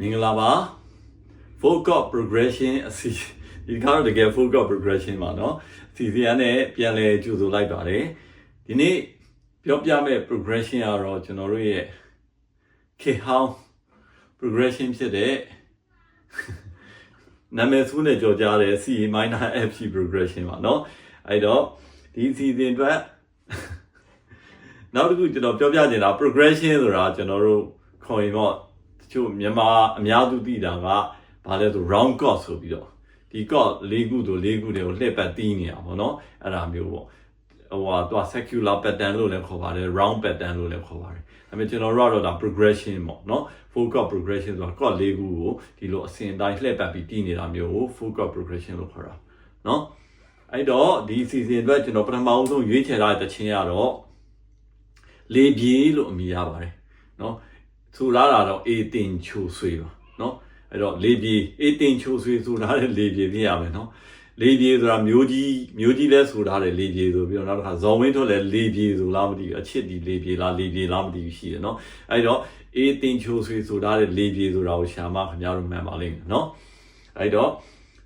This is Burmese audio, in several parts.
မင်္ဂလာပါ focus progression အစီဒီကတော့တကယ် focus progression ပါเนาะအစီအစဉ်နဲ့ပြန်လဲကြိုဆိုလိုက်ပါတယ်ဒီနေ့ပြောပြမဲ့ progression ကတော့ကျွန်တော်တို့ရဲ့ခေဟောင်း progression ဖြစ်တဲ့ နာမည်ဆိုးနဲ့ကြော်ကြားတဲ့ C minor F progression ပါเนาะအဲ့တော့ဒီအစီအစဉ်အတွက် နောက်တစ်ခုကျွန်တော်ပြောပြချင်တာ progression ဆိုတာကျွန်တော်တို့ခေါ်ရင်တော့တ ချို့မြန်မာအများသူသိတာကဘာလဲဆို round cost ဆိုပြီးတော့ဒီ cost ၄ခုတို့၄ခုတွေကိုလှည့်ပတ်သိနေတာပေါ့နော်အဲ့ဒါမျိုးပေါ့ဟိုဟာသူက secular pattern လို့လည်းခေါ်ပါတယ် round pattern လို့လည်းခေါ်ပါတယ်ဒါပေမဲ့ကျွန်တော်တို့ကတော့ဒါ progression ပေါ့နော် four chord progression ဆိုတာ chord ၄ခုကိုဒီလိုအစဉ်အတိုင်းလှည့်ပတ်ပြီးတည်နေတာမျိုးကို four chord progression လို့ခေါ်တာနော်အဲ့တော့ဒီ season အတွက်ကျွန်တော်ပထမဆုံးရွေးချယ်ထားတဲ့တခြင်းကတော့လေပြေလို့အမည်ရပါတယ်နော် ဆိုလာတာတော့အေတင်ချိုဆွေပါနော်အဲ့တော့လေပြေအေတင်ချိုဆွေဆိုထားတဲ့လေပြေပြရမယ်နော်လေပြေဆိုတာမျိုးကြီးမျိုးကြီးလဲဆိုထားတယ်လေပြေဆိုပြီးတော့နောက်တစ်ခါဇော်ဝင်းထွက်လဲလေပြေဆိုလားမသိဘူးအချစ်ဒီလေပြေလားလေပြေလားမသိဘူးရှိတယ်နော်အဲ့တော့အေတင်ချိုဆွေဆိုထားတဲ့လေပြေဆိုတာကိုရှာမခင်ဗျားတို့မှန်ပါလိမ့်မယ်နော်အဲ့တော့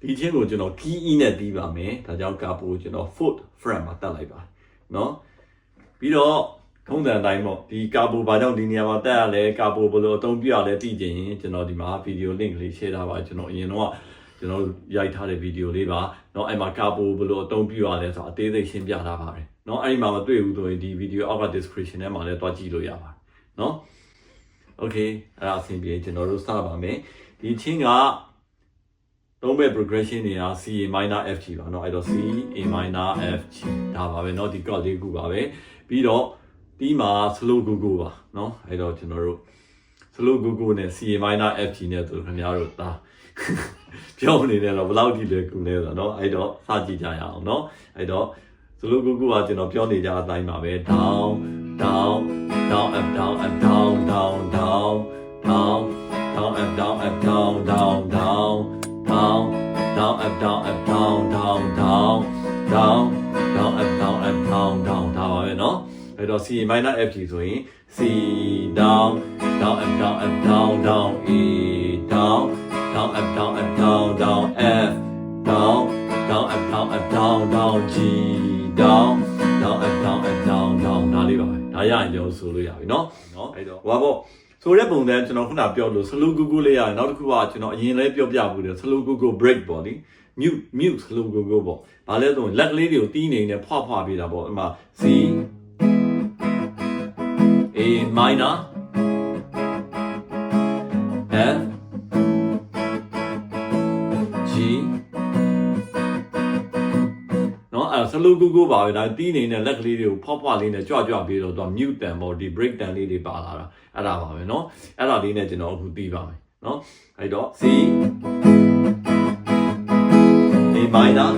ဒီချင်းကိုကျွန်တော် key e နဲ့ပြီးပါမယ်ဒါကြောင့်ကာပိုကိုကျွန်တော် foot frame မှာတက်လိုက်ပါနော်ပြီးတော့ ထုံးစံအတိုင်းပေါ့ဒီကာပိုဘာကြောင့်ဒီနေရာမှာတက်ရလဲကာပိုဘယ်လိုအသုံးပြရလဲသိချင်ရင်ကျွန်တော်ဒီမှာဗီဒီယို link လေး share ထားပါကျွန်တော်အရင်တော့ကျွန်တော်ရိုက်ထားတဲ့ဗီဒီယိုလေးပါเนาะအဲ့မှာကာပိုဘယ်လိုအသုံးပြရလဲဆိုတော့အသေးစိတ်ရှင်းပြထားပါတယ်เนาะအဲ့ဒီမှာမတွေ့ဘူးဆိုရင်ဒီဗီဒီယိုအောက်က description ထဲမှာလည်းတွားကြည့်လို့ရပါတယ်เนาะ okay အဲ့ဒါအဆင်ပြေကျွန်တော်တို့စပါမယ်ဒီချင်းကသုံးဘက် progression တွေက C A minor F G ပါเนาะအဲ့တော့ C A minor F G ဒါပါပဲเนาะဒီ chord လေးခုပါပဲပြီးတော့ ဒီမှာ slow go go ပါเนาะအဲ့တော့ကျွန်တော်တို့ slow go go နဲ့ C A minor F G နဲ့ဆိုခင်ဗျားတို့ဒါပြောနေတယ်တော့ဘယ်လောက်ထိလဲကူလဲဆိုတော့เนาะအဲ့တော့စကြည့်ကြရအောင်เนาะအဲ့တော့ slow go go ကကျွန်တော်ပြောနေကြအတိုင်းပါပဲ down down down up down up down down down down down up down up down down down down down up down up down down down down down up down up down down ဒါပါပဲเนาะ အဲ့တော့ C minor F G ဆိုရင် C down down up down up down down E down down up down up down down F down down up down up down down G down down up down up down down ဒါလေးပါပဲဒါရရင်ကျွန်တော်ဆိုလို့ရပြီเนาะเนาะအဲ့တော့ဟိုပါပေါ့ဆိုတဲ့ပုံစံကျွန်တော်ခုနပြောလို့ slow google လေးရတယ်နောက်တစ်ခုကကျွန်တော်အရင်လေးပြောပြမှုတယ် slow google break ပေါ့နိ mute mute slow google ပေါ့ဘာလဲဆိုရင်လက်ကလေးတွေကိုတီးနေနေဖွာဖွာပေးတာပေါ့အမှ C A minor F G နော်အဲ့ slow google ပါပဲဒါတီးနေတဲ့လက်ကလေးတွေကိုဖွာဖွာလေးနဲ့ကြွကြွပေးတော့သူက mute တန်ပေါ့ဒီ break တန်လေးတွေပါလာတာအဲ့ဒါပါပဲเนาะအဲ့ဒါလေးနဲ့ကျွန်တော်အခုတီးပါမယ်เนาะအဲ့တော့ C A minor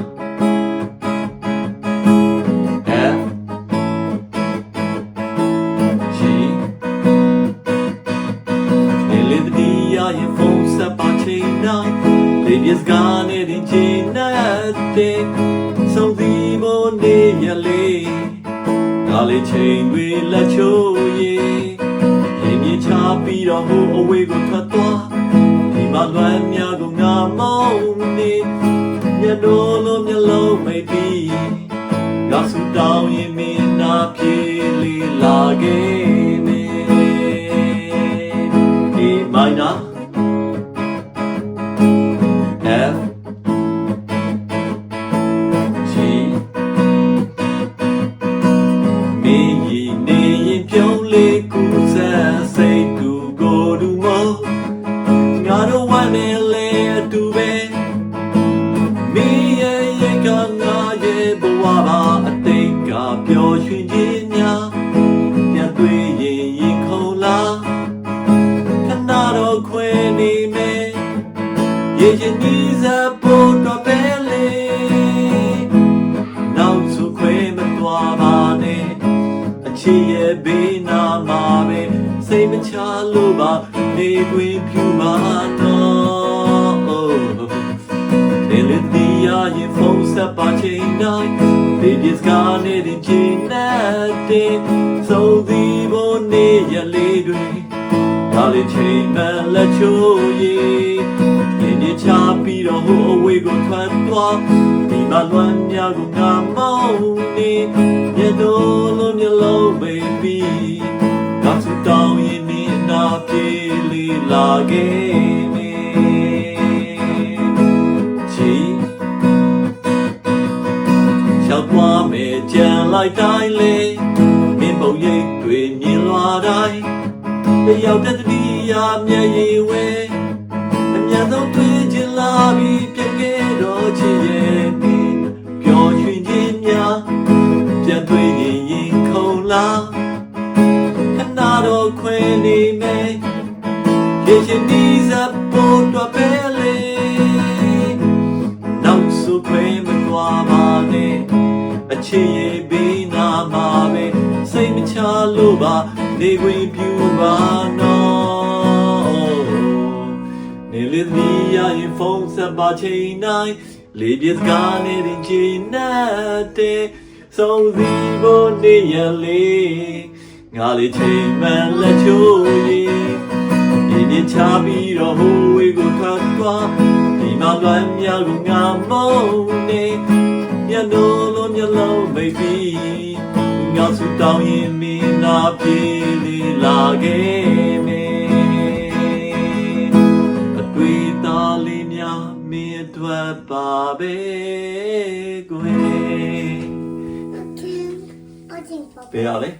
တဲ့သုံးဒီဘုံနေရလေးတွေဒါလေးချိန်မှန်လက်ချိုးရည်ပြင်းပြချပြီးတော့ဟိုအဝေးကိုထွက်သွားဒီမှာလွမ်းများကိုငါမောင်းနေမြတ်တော်လုံးမျက်လုံး baby ငါစုတောင်းရင်နေနာပြေးလေးလာခဲ့မေချီရှောက်သွားမယ်ကြံလိုက်တိုင်းလေမင်းပုံရိပ်တွေမြင်လွာတိုင်း တယောက်တည်းတည်းရာမျက်ရည်ဝဲအမြန်ဆုံးတွေ့ချင်လာပြီးပြန်ခဲ့တော့ချင်ရဲ့ဒီပျော်ရွှင်ခြင်းများပြန်တွေ့ရင်ရင်ခုန်လာခဏတော့ခွဲနေမယ်ရေရှင်ဒီစပေါ်တော့ပဲလေနောက်ဆုခွဲမသွားပါနဲ့အချစ်ရဲ့ဘေးနာမှာပဲစိတ်မချလို့ပါနေခွင့်ပြု ပါနော်နေလေးသမီးရရင်ဖုန်းဆက်ပါချိန်တိုင်းလေးပြစကားနဲ့ရင်ချင်တဲ့ဆုံးစီဖို့နေရလေငါလေးချိန်မှန်လက်ချိုးရင်ဒီနေ့ချပြီးတော့ဟိုဝေးကိုထွက်သွားဒီမှာလွမ်းမြောက်ကိုငါမုန်းနေညနိုးလုံးမျက်လုံး baby ငါစုတောင်းရင်မင်း နာပြည်လီလာခဲ့မေအတွေ့သားလေးများမင်းအတွက်ပါပဲကွယ်ဘယ်ရလဲ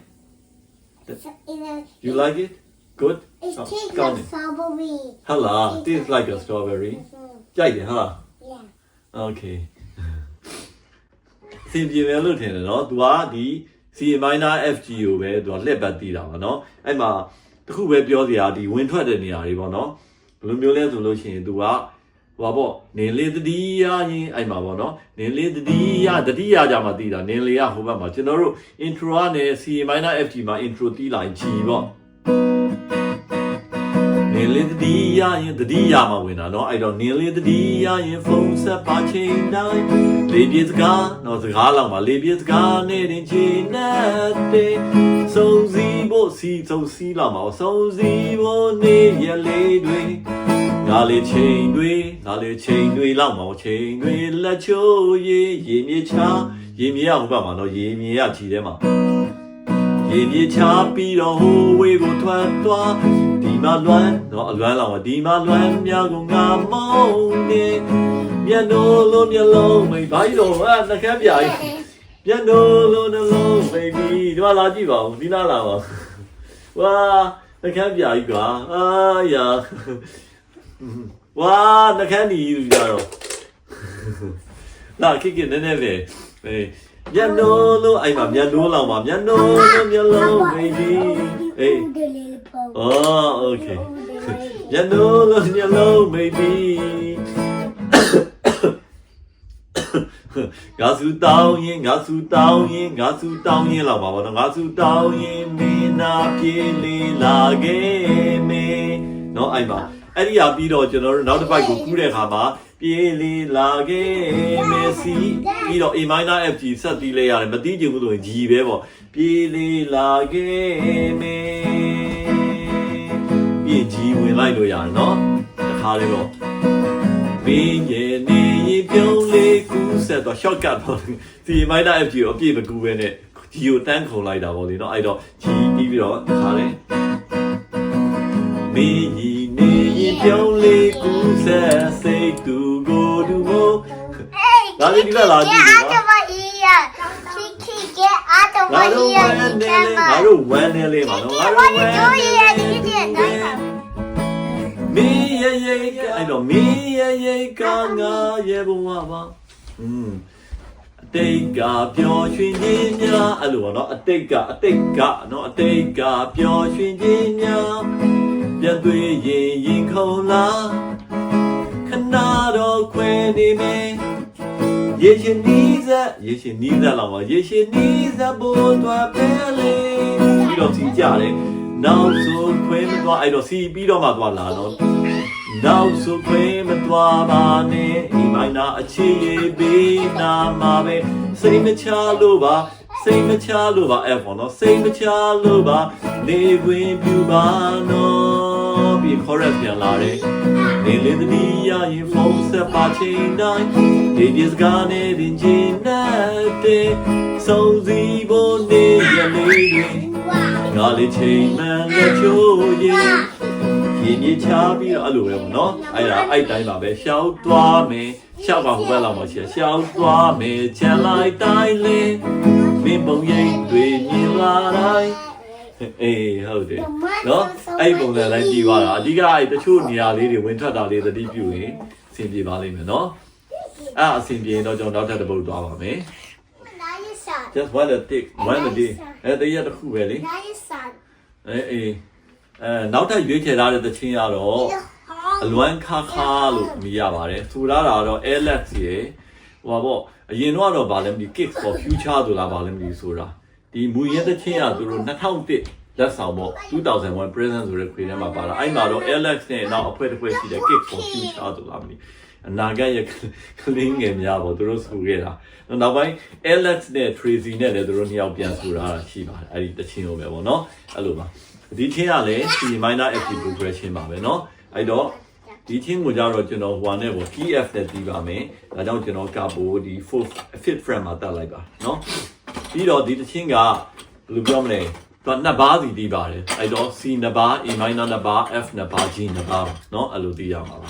You like it? Good? It oh, tastes like strawberry. Hala, tastes like a strawberry. ကြိုက်တယ်ဟာ Yeah. Okay. အဆင်ပြေမယ်လို့ထင်တယ်နော်။ तू ကဒီ C minor FG ကိုပဲ तू ကလှည့်ပတ်တည်တာပါเนาะအဲ့မှာတခုပဲပြောစရာဒီဝင်ထွက်တဲ့နေရာတွေပေါ့เนาะဘယ်လိုမျိုးလဲဆိုလို့ရှိရင် तू ကဟိုပါပေါ့နင်းလေးတတိယရင်အဲ့မှာပေါ့เนาะနင်းလေးတတိယတတိယကြမှာတည်တာနင်းလေးကဟိုဘက်မှာကျွန်တော်တို့ intro ကနေ C minor FG မှာ intro တီးလိုက်ကြည်ပေါ့ နေလေးတတိယရင်တတိယမှာဝင်တာเนาะအဲ့တော့နေလေးတတိယရင်ဖုန်းဆက်ပါချိန်တိုင်းလေးပြေစကားเนาะစကားလောက်မှာလေးပြေစကားနဲ့တင်ချင်တဲ့စုံစည်းဖို့စီစုံစည်းလောက်မှာစုံစည်းဖို့နေရလေးတွေငါလေးချိန်တွေငါလေးချိန်တွေလောက်မှာချိန်တွေလက်ချိုးရေရေမြေချရေမြေရဟိုဘက်မှာเนาะရေမြေရခြီထဲမှာ ရေပြေချပြီးတော့ဟိုဝေးကိုထွက်သွားဒီ မှာလွမ်းတော့အလွမ်းလောက်ဒီမှာလွမ်းမြောက်ကိုငါမုန်းနေမျက်နှာလုံးမျက်လုံးမိဘာကြီးတော့ဟာနှကမ်းပြကြီးမျက်နှာလုံးနှလုံးမိပြီးဒီမှာလာကြည့်ပါဦးဒီနားလာပါဝါနှကမ်းပြကြီးကွာအာယာဝါနှကမ်းဒီယူကြတော့လာခိကိနည်းနည်းပဲအေးမျက်နှာလုံးအဲ့မှာမျက်နှာလောက်မှာမျက်နှာလုံးမျက်လုံးမိပြီးအေး Oh, okay. Yellow, yellow, baby. ငါစုတောင်းရင်ငါစုတောင်းရင်ငါစုတောင်းရင်လောက်ပါဘောနော်ငါစုတောင်းရင်မင်းနာပြေလေလာခဲ့မေနော်အဲ့မှာအဲ့ဒီဟာပြီးတော့ကျွန်တော်တို့နောက်တစ်ပိုက်ကိုကူးတဲ့အခါမှာပြေလေလာခဲ့မေစီပြီးတော့ A minor F G ဆက်တီးလဲရတယ်မတီးချင်ဘူးဆိုရင် G ပဲပေါ့ပြေလေလာခဲ့မေ ကြီးဝင်လိုက်လို့ရတယ်နော်တခါလေးတော့မင်းရဲ့နေရင်ပြုံးလေးကူးဆက်တော့ shortcut တော့ဒီမိုက်တာ FG ကိုအပြည့်မကူပဲနဲ့ကြီးကိုတန်းခုံလိုက်တာပေါ့လေနော်အဲ့တော့ကြီးပြီးပြီးတော့တခါလေးမင်းကြီးနေရင်ပြုံးလေးကူးဆက်စိတ်သူကိုသူကို Hey, Dale, Kiki, mira la get Gigi, out of my ear. Kiki, get out of ငါ my တို့ဝ ear. မ်းနေ You လေ cannot. ငါတို့ဝမ်းနေလေပါနော် Kiki, ငါ what တို့ဝ are မ်း you နေ doing လေ မင်းရဲ့ရဲ့အဲ့တော့မင်းရဲ့ရဲ့ကငါရဲ့ဘဝပါอืมအတိတ်ကပျော်ရွှင်ခြင်းများအဲ့လိုပေါ့နော်အတိတ်ကအတိတ်ကနော်အတိတ်ကပျော်ရွှင်ခြင်းများပြန်တွေ့ရင်ရင်ခုန်လာခဏတော့ခွဲနေမယ်ရေရှင်နီးစက်ရေရှင်နီးစက်လောက်ပါရေရှင်နီးစက်ဘိုးတော်ပဲလေပြီးတော့စီကြတယ် နောက်ဆိုခွဲမသွားအဲ့တော့စီပြီးတော့မှသွားလာတော့နောက်ဆိုခွေမသွားပါနဲ့ဒီမိုင်းနာအခြေရပေးနာမှာပဲစိတ်မချလို့ပါစိတ်မချလို့ပါအဲ့ပေါ်နော်စိတ်မချလို့ပါနေခွင့်ပြုပါနော်ပြီး chorus ပြန်လာတယ်နေလေးသမီးရရင်ဖုန်းဆက်ပါချိန်တိုင်းဒီဒီစကားနဲ့တင်ချင်တဲ့စုံစည်းဖို့နေရလေးတွေ ငါလေးချိန်မှန်လက်ချိုးရင်ရင်ကြီးချပြီးတော့အဲ့လိုပဲပေါ့နော်အဲ့ဒါအဲ့တိုင်းပါပဲရှောက်သွားမယ်ရှောက်ကဟိုဘက်လောက်မှရှိရရှောက်သွားမယ်ချန်လိုက်တိုင်းလေးမင်းပုံရိပ်တွေမြင်လာတိုင်းအေးဟုတ်တယ်နော်အဲ့ပုံစံလိုက်ကြည့်သွားတာအဓိကအဲ့တချို့နေရာလေးတွေဝင်ထွက်တာလေးသတိပြုရင်အဆင်ပြေပါလိမ့်မယ်နော်အဲ့အဆင်ပြေရင်တော့ကျွန်တော်နောက်ထပ်တစ်ပုတ်သွားပါမယ် sun. just while a tick while a day အဲတရက်တစ်ခုပဲလေ That is sun. အဲအေးအဲနောက်ထပ်ရွေးချယ်ထားတဲ့သချင်းကတော့ The အ hall. လွမ်းခါခါလို့မြည်ရပါတယ်ထူထားတာကတော့ Alex ရေဟိုပါပေါ့အရင်တော့ကတော့ဗာလဲမသိ Kids for Future ဆိုတာဗာလဲမသိဆိုတာဒီမူရင်းသချင်းကသူတို့2001လက်ဆောင်ပေါ့2001 Present ဆိုတဲ့ခွေထဲမှာပါတာအဲ့မှာတော့ Alex နဲ့နောက်အဖွဲ့တစ်ဖွဲ့ရှိတယ် Kids for Future ဆိုတာမသိ အနာဂတ်ရဲ့ကလင်းငယ်များပေါ့သူတို့ဆိုခဲ့တာနောက်ပိုင်း Alex နဲ့ Tracy နဲ့လည်းသူတို့နှစ်ယောက်ပြန်ဆိုတာရှိပါတယ်အဲ့ဒီတချင်းလိုပဲပေါ့နော်အဲ့လိုပါဒီချင်းကလည်း C minor active progression ပါပဲเนาะအဲ့တော့ဒီချင်းကိုကြတော့ကျွန်တော်ဟိုနဲ့ပေါ့ TF နဲ့တီးပါမယ်ဒါကြောင့်ကျွန်တော်ကာပိုဒီ fourth fifth frame မှာတက်လိုက်ပါเนาะပြီးတော့ဒီတချင်းကဘယ်လိုပြောမလဲတော့နှစ်ပါးစီတီးပါတယ်အဲ့တော့ C နှစ်ပါး A minor နှစ်ပါး F နှစ်ပါး G နှစ်ပါးเนาะအဲ့လိုတီးရမှာပါ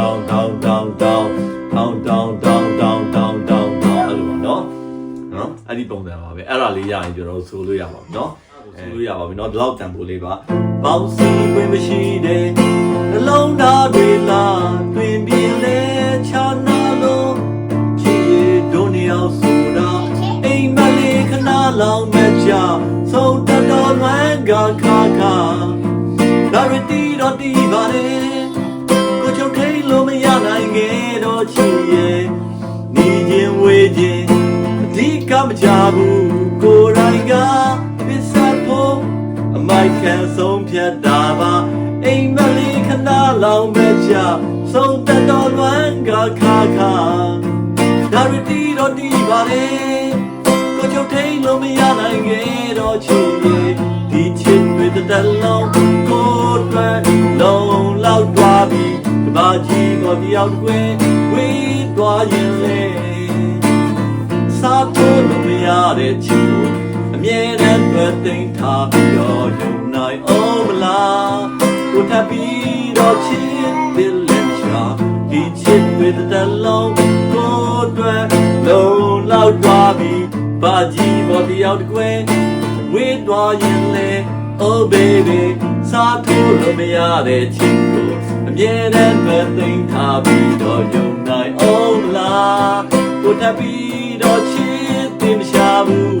အဲ့ဒါလေးရရင်ကျွန်တော်ဆိုလို့ရပါပြီနော်ဆိုလို့ရပါပြီနော်ဒီလောက်တန်ဖိုးလေးပါပေါင်းစီဝင်မရှိတဲ့နှလုံးသားတွေလားတွင်ပြင်းလဲချာနာလို့ချီရဒုနေအောင်ဆိုတာအိမ်မလေးခဏလောင်မဲ့ချဆုံးတတော်လွမ်းကခါခါဒါရတီတော့တီးပါလေကိုချုပ်ထိန်လို့မရနိုင်ခဲ့တော့ချီရဲ့နေခြင်းဝေးခြင်းအဓိကမကြဘူး အမိုက်ခံဆုံးဖြတ်တာပါအိမ်မလေးခဏလောင်မဲ့ချဆုံးတတော်လွမ်းကခါခါဒါရတီတော့တီးပါလေကိုချုပ်ထိန်လို့မရနိုင်ခဲ့တော့ချီရဲ့ဒီချစ်တွေတစ်လုံးကိုယ်အတွက်လုံးလောက်သွားပြီဒီပါကြီးကိုတယောက်ကွယ်ဝေးသွားရင်လေစားဖို့လို့မရတဲ့ချစ်ကိုအ မြဲတမ်းတွေ့သိမ်းထားပြီးတော့ယုံနိုင်အောင်မလားကိုထပ်ပြီးတော့ချစ်တဲ့လက်ချာဒီချစ်တွေတစ်လုံးကိုတွေ့လုံးလောက်သွားပြီးဘာကြီးဘောတယောက်တကွယ်ဝေးသွားရင်လေ Oh baby စားဖို့လို့မရတဲ့ချစ်ကိုအမြဲတမ်းတွေ့သိမ်းထားပြီးတော့ယုံနိုင်အောင်မလားကိုထပ်ပြီးတော့ချစ်တင်မရှာဘူး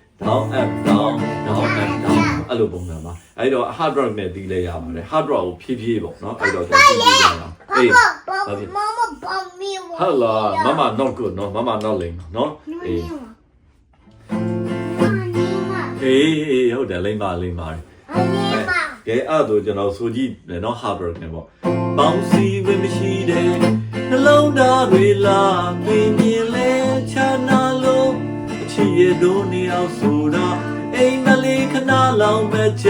down up down down up down အဲ့လိုပုံစံပါအဲ့တော့ hard rock နဲ့တီးလဲရပါတယ် hard rock ကိုဖြည်းဖြည်းပေါ့နော်အဲ့တော့ကျွန်တော်ဖြည်းဖြည်းရအောင်အေး mama bomb me ဟာလာ mama not good နော် mama not lame နော်အေးအေးအေးဟုတ်တယ်လိမ့်ပါလိမ့်ပါတယ်ကဲအဲ့တော့ကျွန်တော်ဆိုကြည့်နော် hard rock နဲ့ပေါ့ bouncy ဝင်မရှိတဲ့နှလုံးသားတွေလာပြင်ပြင်လဲ ရဲ့တို့နေအောင်ဆိုတာအိမ်မလေးခခဏလောင်မဲ့ချ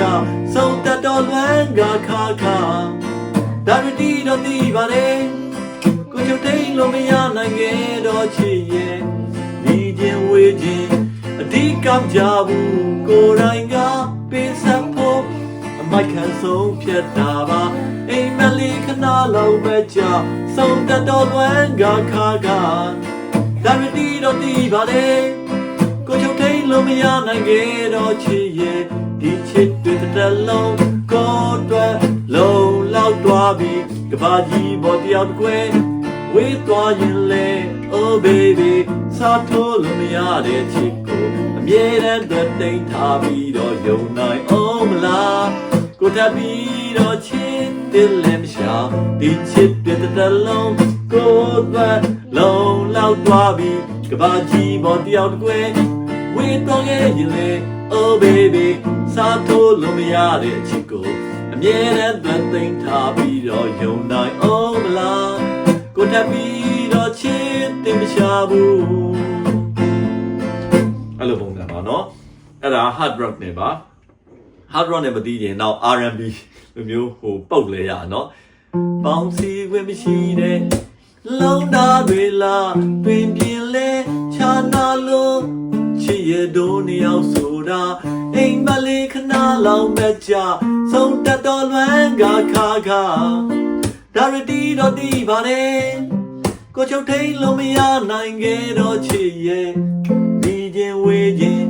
ဆုံးတတ်တော်လွမ်းကခါခါဒါရတီတော့ဒီပါလေကိုချုပ်တိန်လို့မရနိုင်ခဲ့တော့ချစ်ရဲ့ဒီချင်းဝေးချင်းအဓိကကြဘူးကိုယ်တိုင်ကပေးဆက်ဖို့အမိုက်ခံဆုံးဖြတ်တာပါအိမ်မလေးခဏလောင်မဲ့ချဆုံးတတ်တော်လွမ်းကခါခါဒါရတီတော့ဒီပါလေကိုချုပ်ထိန် လို့မရနိုင်ခဲ့တော့ချစ်ရဲ့ဒီချစ်တွေတစ်သက်လုံးကိုယ်အတွက်လုံလောက်သွားပြီကဘာကြီးပေါ်တယောက်တစ်ခွဲဝေးသွားရင်လေ oh baby စားထိုးလို့မရတဲ့ချစ်ကိုအမြဲတမ်းတွေ့တိမ်ထားပြီးတော့ယုံနိုင်အောင်မလားကိုထပ်ပြီးတော့ချစ်တယ်လည်းမရှာဒီချစ်တွေတစ်သက်လုံးကိုယ်အတွက်လုံလောက်သွားပြီကဘာကြီးပေါ်တယောက်တစ်ခွဲ ဝေးတော့ရဲ့ရင်လေ oh baby စားထိုးလို့မရတဲ့အချစ်ကိုအမြဲတမ်းသွန်သိမ်းထားပြီးတော့ယုံနိုင်အောင်မလားကိုတက်ပြီးတော့ချစ်တင်မရှာဘူးအဲ့လိုပုံစံပါနော်အဲ့ဒါ hard rock နေပါ hard rock နဲ့မသိရင်တော့ R&B လိုမျိုးဟိုပုတ်လဲရနော်ပေါင်းစီဝင်မရှိတဲ့လုံးသားတွေလားပင်ပြင်းလဲခြာနာလို့ချစ် ရတို့နှစ်ယောက်ဆိုတာအိမ်မလေးခဏလောက်မဲ့ကြဆုံးတတ်တော်လွမ်းကခါခါဒါရတီတော့ဒီပါနေကိုချုပ်ထိန်လို့မရနိုင်ခဲ့တော့ချစ်ရဲ့ဒီချင်းဝေးချင်း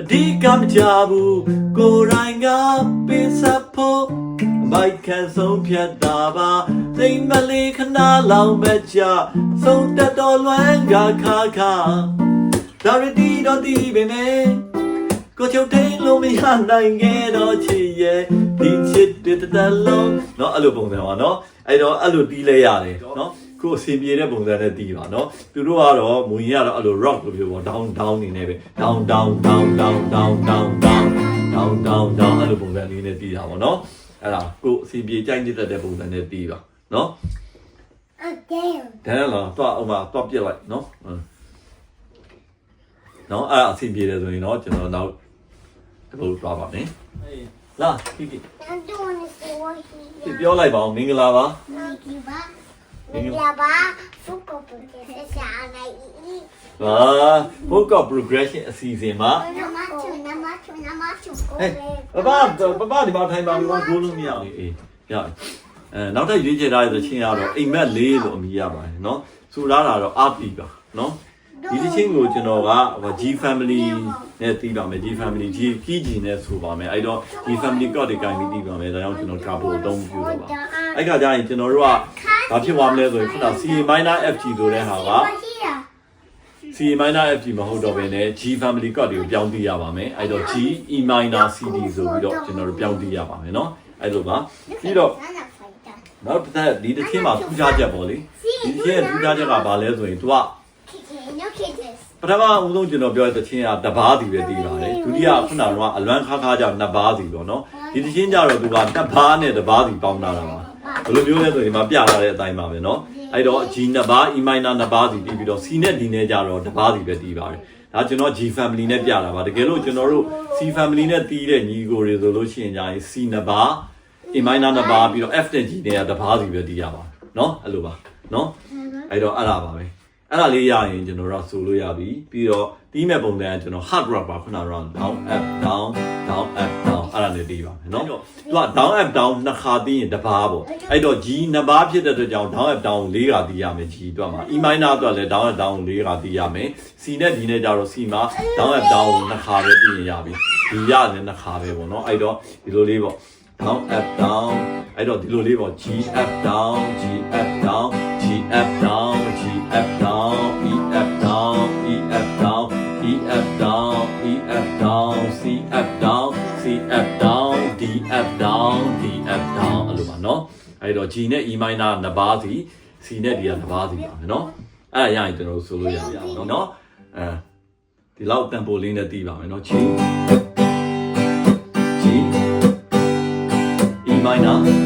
အဓိကမကြဘူးကိုယ်တိုင်ကပင်စဖို့မိုက်ခံဆုံးဖြတ်တာပါသိမ့်မလေးခဏလောက်မဲ့ကြဆုံးတတ်တော်လွမ်းကခါခါ ဒါရတီတော့ဒီပဲနဲ့ ကိုချုပ်တိန်လို့မရနိုင်ခဲ့တော့ချစ်ရဲ့ဒီချစ်တဲ့တလုံးเนาะအဲ့လိုပုံစံပါเนาะအဲ့တော့အဲ့လိုတီးလဲရတယ်เนาะကိုအစီပြေတဲ့ပုံစံနဲ့တီးပါเนาะသူတို့ကတော့မူရင်ကတော့အဲ့လို rock လိုမျိုးပေါ့ down down နေနေပဲ down down down down down down down down down down အဲ့လိုပုံစံလေးနဲ့တီးတာပေါ့เนาะအဲ့ဒါကိုအစီပြေကြိုက်နေတဲ့ပုံစံနဲ့တီးပါเนาะ Again. ဒါနဲ့တော့တော့ဥမာတော့ပြစ်လိုက်เนาะ เนาะအဲ့ဒါအစီပြေတယ်ဆိုရင်တော့ကျွန်တော်နောက်တပုတ်သွားပါမယ်လာကြည့်ကြည့် I'm doing this for ဒီ here. ပြောလိုက်ပါအောင်မင်္ဂလာပါ Thank you, ba. Thank you, ba. Fuko porque se haga y ဟာ book of progression အစီအစဉ်မှာ Namacho, namacho, namacho. ဟဲ့ပပပပဒီမှာထိုင်ပါဒီမှာဂိုးလို့မရဘူးအေးရအဲနောက်ထပ်ရွေးချယ်ထားတဲ့ချင်းကတော့အိမ်မက်လေးလို့အမည်ရပါတယ်เนาะဆိုရတာတော့ RP ပါเนาะ ဒီတစ်ချင်းကိုကျွန်တော်က G family နဲ့တီးပါမယ် G family G ကြီးကြီးနဲ့ဆိုပါမယ်အဲ့တော့ G family ကဒီကိုင်းပြီးတီးပါမယ်ဒါကြောင့်ကျွန်တော် trouble အသုံးပြုလို့ပါအဲ့ခါကျရင်ကျွန်တော်တို့ကဘာဖြစ်သွားမလဲဆိုရင်ခုန C minor F G ဆိုတဲ့ဟာက C minor F G မဟုတ်တော့ဘဲနဲ့ G family ကဒီကိုပြောင်းတီးရပါမယ်အဲ့တော့ G E minor C D ဆိုပြီးတော့ကျွန်တော်တို့ပြောင်းတီးရပါမယ်နော်အဲ့လိုပါပြီးတော့နောက်တစ်သက်ဒီတစ်ချင်းမှာထူးခြားချက်ပေါ့လေဒီတစ်ချင်းရဲ့ထူးခြားချက်ကဘာလဲဆိုရင် तू က ပထမအဦးဆုံးကျွန်တော်ပြောတဲ့တစ်ချင်းကတဘာစီပဲသိပါတယ်ဒုတိယခုနကတော့အလွမ်းခါခါကြောင့်နှစ်ဘာစီပေါ့နော်ဒီတစ်ချင်းကြတော့ तू ကနှစ်ဘာနဲ့တဘာစီပေါင်းတာတာပါဘယ်လိုမျိုးလဲဆိုရင်ဒီမှာပြထားတဲ့အတိုင်းပါပဲเนาะအဲ့တော့ G နှစ်ဘာ E minor နှစ်ဘာစီပြီးပြီးတော့ C နဲ့ D နဲ့ကြတော့တဘာစီပဲတီးပါတယ်ဒါကျွန်တော် G family နဲ့ပြတာပါတကယ်လို့ကျွန်တော်တို့ C family နဲ့တီးတဲ့ညီကိုတွေဆိုလို့ရှိရင်じゃရင် C နှစ်ဘာ A minor နှစ်ဘာပြီးတော့ F နဲ့ G နဲ့ကတဘာစီပဲတီးရပါတယ်เนาะအဲ့လိုပါเนาะအဲ့တော့အဲ့ဒါပါပဲ အဲ့ဒါလေးရရင်ကျွန်တော်တို့ဆိုလို့ရပြီပြီးတော့တီးမဲ့ပုံစံကကျွန်တော် hard rock ပါခုနက down up down down up down အဲ့ဒါလေးတီးပါမယ်နော်သူက down up down နှစ်ခါတီးရင်တစ်ပါးပေါ့အဲ့တော့ G နှစ်ပါးဖြစ်တဲ့အတွက်ကြောင့် down up down လေးခါတီးရမယ် G အတွက်မှာ E minor အတွက်လည်း down up down လေးခါတီးရမယ် C နဲ့ D နဲ့ကြတော့ C မှာ down up down နှစ်ခါပဲတီးရင်ရပြီ D ရလည်းနှစ်ခါပဲပေါ့နော်အဲ့တော့ဒီလိုလေးပေါ့ down up down အဲ့တော့ဒီလိုလေးပေါ့ G up down G up down G F down G F down E F down E F down E F down E F down C F down C F down D F down D F down အဲ့လိုပါနော်အဲ့တော့ G နဲ့ E minor နှစ်ပါးစီ C နဲ့ D ကနှစ်ပါးစီပါမယ်နော်အဲ့ရရင်ကျွန်တော်ဆိုလို့ရပါအောင်နော်အဲဒီလောက်တန်ပိုလေးနဲ့တီးပါမယ်နော် G G E minor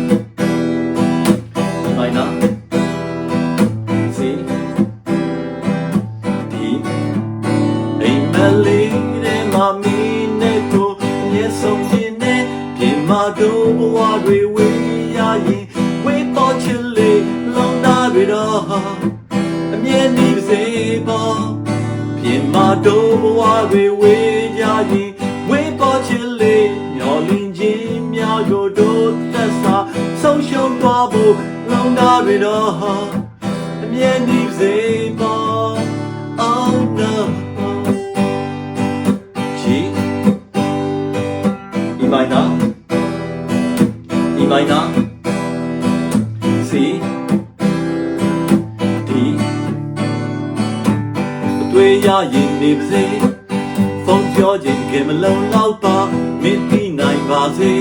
ရရင်နေပါစေဖုန်းပြောခြင်းကမလုံးတော့ပါမင်းပြီးနိုင်ပါစေ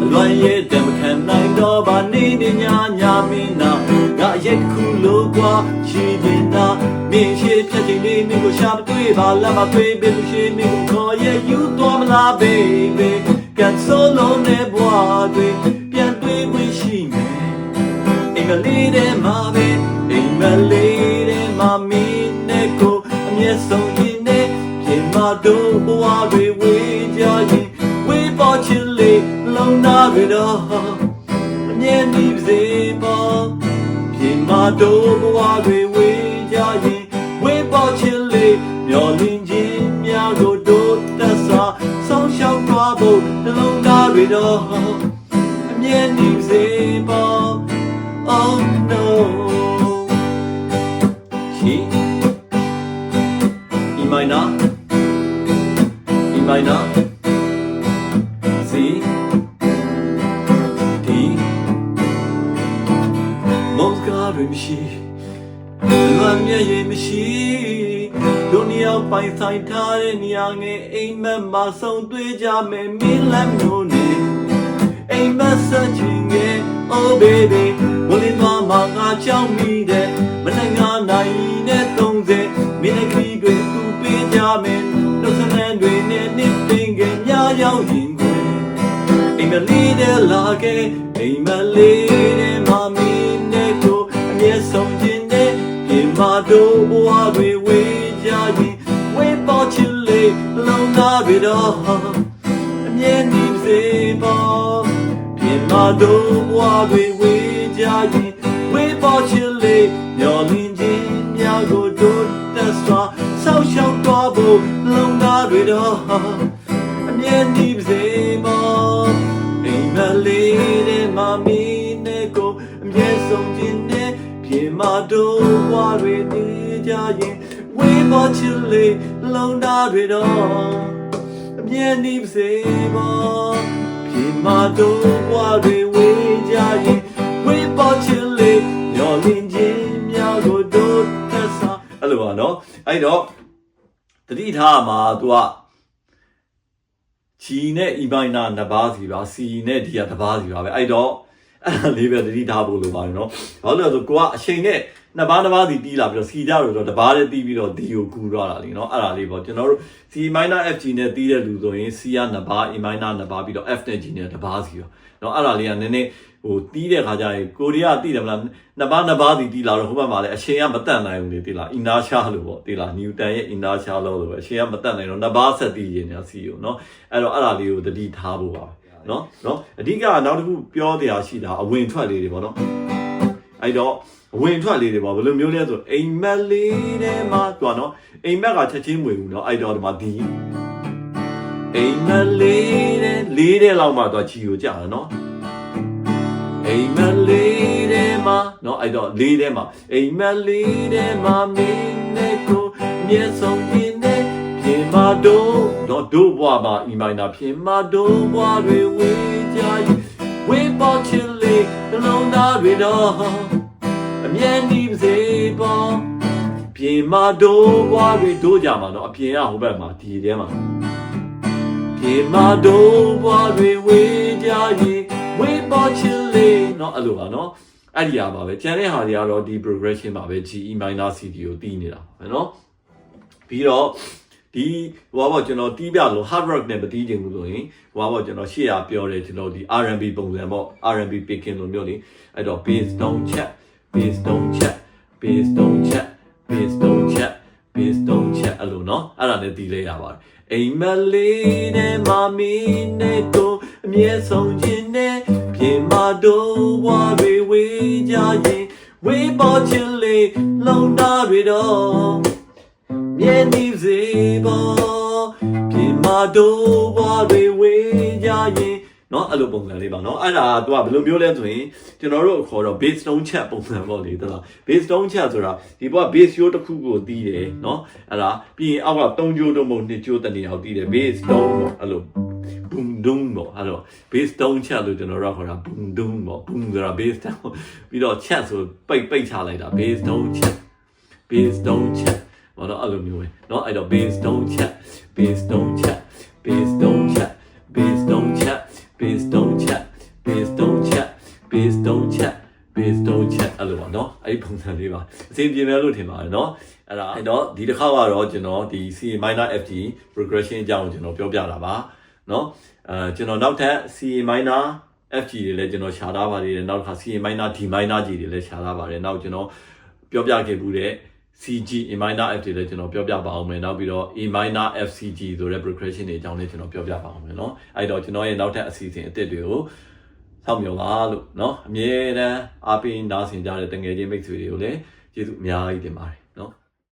အလွန်ရဲ့တမခံနိုင်တော့ပါနေနေညာညာမင်းနာငါရဲ့ခုလို့ကွာရှိနေတာမင်းရှိဖြတ်ခြင်းလေးမင်းကိုရှာမတွေ့ပါလားမတွေ့ပြီလို့ရှိမင်းကိုခေါ်ရဲ့ယူတော်မလား baby ကန်ဆိုလုံးနဲ့ဘွားတွေပြန်တွေ့ခွင့်ရှိမယ်အိမ်မလေးတဲ့မှာပဲအိမ်မလေး တို့ဘွားတွေဝေးကြရင်ဝေးပေါ်ချစ်လေးလုံးသားတွေတော့အမြဲတည်းစေပေါ်ပြင်မတို့ဘွားတွေဝေးကြရင်ဝေးပေါ်ချစ်လေးမျောလင်းခြင်းများကိုတို့သက်သာဆုံးရှုံးသွားဖို့နှလုံးသားတွေတော့အမြဲတည်းစေပေါ် Oh no ပိုင်ဆိုင်ထားတဲ့နေရာငယ်အိမ်မက်မှာဆုံးတွေ့ကြမယ်မင်းလက်မျိုးနဲ့အိမ်မက်ဆက်ချင်ငယ် Oh baby ဝလင်းသွားမှာငါကြောက်မိတယ်မနိုင်ငါနိုင်နဲ့30မိနစ်ခရီးတွေသူပေးကြမယ်နှုတ်ဆက်လန်းတွေနဲ့နစ်ပင်ကများရောက်ရင်ကိုအိမ်မလေးတဲ့လာခဲ့အိမ်မလေးတဲ့မမီနဲ့ကိုအမျက်ဆုံးခြင်းနဲ့ပြင်မာတို့ဘဝတွေဝေးကြရင်ဝေးပေါ် ချစ်လေးလုံးသားတွေတော့အမြဲတည်းစေပေါ်ပြင်မာတို့ဘဝတွေဝေးကြရင်ဝေးပေါ်ချစ်လေးမျောလင်းခြင်းများကိုတို့တက်စွာဆောက်ရှောက်သွားဖို့လုံးသားတွေတော့အမြဲတည်းစေပေါ်အိမ်မလေးတဲ့မမီနဲ့ကိုအမြဲဆုံးခြင်းနဲ့ပြင်မာတို့ဘဝတွေတည်ကြရင် ဝေးပေါ်ချစ်လေးလုံးသားတွေတော့အမြဲတည်းစေပါပြင်မာတို့ဘွားတွေဝေးကြရင်ဝေးပေါ်ချင်လေညော်လင်းခြင်းများကိုတို့သက်သာအဲ့လိုပါနော်အဲ့တော့တတိထားမှာ तू ကဂျီနဲ့အီဘိုင်နာနှစ်ပါးစီပါစီနဲ့ဒီကတစ်ပါးစီပါပဲအဲ့တော့အဲ့ဒါလေးပဲတတိထားဖို့လိုပါတယ်နော်ဘာလို့လဲဆိုကိုကအချိန်နဲ့ နှစ်ပါးတစ်ပါးစီတီးလာပြီးတော့စီကြလို့တော့တစ်ပါးတည်းတီးပြီးတော့ဒီကိုကူတော့တာလीနော်အဲ့ဒါလေးပေါ့ကျွန်တော်တို့ C minor F G နဲ့တီးတဲ့လူဆိုရင် C ကနှစ်ပါး E minor နှစ်ပါးပြီးတော့ F နဲ့ G နဲ့တစ်ပါးစီရောနော်အဲ့ဒါလေးကနည်းနည်းဟိုတီးတဲ့ခါကျရင်ကိုရီးယားတီးတယ်မလားနှစ်ပါးနှစ်ပါးစီတီးလာတော့ဟိုဘက်မှာလည်းအချိန်ကမတတ်နိုင်ဘူးလေတီးလား inertia လို့ပေါ့တီးလား Newton ရဲ့ inertia လို့လို့ပဲအချိန်ကမတတ်နိုင်တော့နှစ်ပါးဆက်တီးရင်ညာ C ကိုနော်အဲ့တော့အဲ့ဒါလေးကိုတတိထားဖို့ပါပဲနော်နော်အဓိကနောက်တစ်ခုပြောတရားရှိတာအဝင်ထွက်လေးတွေပေါ့နော်အဲ့တော့ အဝင်ထွက်လေးတွေပေါ့ဘယ်လိုမျိုးလဲဆိုအိမ်မက်လေးထဲမှာတွာနော်အိမ်မက်ကချက်ချင်းမွေဘူးနော်အဲ့တော့ဒီမှာဒီအိမ်မက်လေးတဲ့လေးတဲ့လောက်မှတော့ချီကိုကြာတယ်နော်အိမ်မက်လေးတဲ့မှာနော်အဲ့တော့လေးတဲ့မှာအိမ်မက်လေးတဲ့မှာမင်းနဲ့ကိုမျက်စုံပြင်းတဲ့ပြင်မာတို့တော့တို့ဘွားမှာအီမိုင်နာပြင်မာတို့ဘွားတွေဝေးကြရင်ဝေးပေါ်ချစ်လေးနှလုံးသားတွေတော့ အမြဲတည်းပါစေပေါ်ပြင်မာတို့ဘွားတွေတို့ကြမှာနော်အပြင်ကဟိုဘက်မှာဒီထဲမှာပြင်မာတို့ဘွားတွေဝေးကြရင်ဝေးပေါ်ချစ်လေးနော်အဲ့လိုပါနော်အဲ့ဒီဟာပါပဲကျန်တဲ့ဟာတွေကတော့ဒီ progression ပါပဲ G E minor C D ကိုတီးနေတာပါပဲနော်ပြီးတော့ဒီဟိုဘောကျွန်တော်တီးပြလို့ hard rock နဲ့မတီးချင်ဘူးဆိုရင်ဟိုဘောကျွန်တော်ရှေ့ရပြောတယ်ကျွန်တော်ဒီ R&B ပုံစံပေါ့ R&B picking လို့မျိုးလေအဲ့တော့ bass don't check bass don't check bass don't check bass don't check bass don't check အဲ့လိုနော်အဲ့ဒါနဲ့တီးလဲရပါတယ်အိမ်မလေးနဲ့မမီနဲ့ကိုအမြဲဆုံးခြင်းနဲ့ပြင်မာတို့ဘွားတွေဝေးကြရင်ဝေးပေါ်ချင်လေလုံတာတွေတော့မြဲနေစေပေါ်ပြင်မာတို့ဘွားတွေဝေးကြရင် เนาะအဲ့လိုပုံစံလေးပါเนาะအဲ့ဒါက तू ကဘယ်လိုမျိုးလဲဆိုရင်ကျွန်တော်တို့ခေါ်တော့ base stone chat ပုံစံပေါ့လေတလား base stone chat ဆိုတာဒီဘောက base ရိုးတစ်ခုကိုတီးတယ်เนาะအဲ့ဒါပြီးရင်အောက်က3ကြိုးတော့မဟုတ်2ကြိုးတနေအောင်တီးတယ် base stone ပေါ့အဲ့လို boom doom ပေါ့အဲ့တော့ base stone chat လို့ကျွန်တော်တို့ကခေါ်တာ boom doom ပေါ့ boom ဆိုတာ base stone ပြီးတော့ chat ဆိုပိတ်ပိတ်ချလိုက်တာ base stone chat base stone chat ဘာလို့အဲ့လိုမျိုးပဲเนาะအဲ့တော့ base stone chat base stone chat base stone chat base stone chat base stone chat base stone chat base stone chat base stone chat အဲ့လိုပါเนาะအဲ့ဒီပုံစံလေးပါအစီအပြေမယ်လို့ထင်ပါတယ်เนาะအဲ့ဒါအဲ့တော့ဒီတစ်ခါကတော့ကျွန်တော်ဒီ C minor FG progression အကြောင်းကိုကျွန်တော်ပြောပြတာပါเนาะအဲကျွန်တော်နောက်ထပ် C minor FG တွေလည်းကျွန်တော်ရှာထားပါသေးတယ်နောက်တစ်ခါ C minor D minor G တွေလည်းရှာထားပါတယ်နောက်ကျွန်တော်ပြောပြခဲ့မှုတဲ့ CG A minor F တွေလည်းကျွန်တော်ပြောပြပါအောင်မယ်နောက်ပြီးတော့ A minor FCG ဆိုတဲ့ progression တွေအကြောင်းလည်းကျွန်တော်ပြောပြပါအောင်မယ်เนาะအဲ့တော့ကျွန်တော်ရဲ့နောက်ထပ်အစီအစဉ်အသစ်တွေကိုစောင့်မျှော်ပါလို့เนาะအမြဲတမ်းအားပေးနားဆင်ကြတဲ့တငယ်ချင်းမိတ်ဆွေတွေကိုလည်းကျေးဇူးအများကြီးတင်ပါတယ်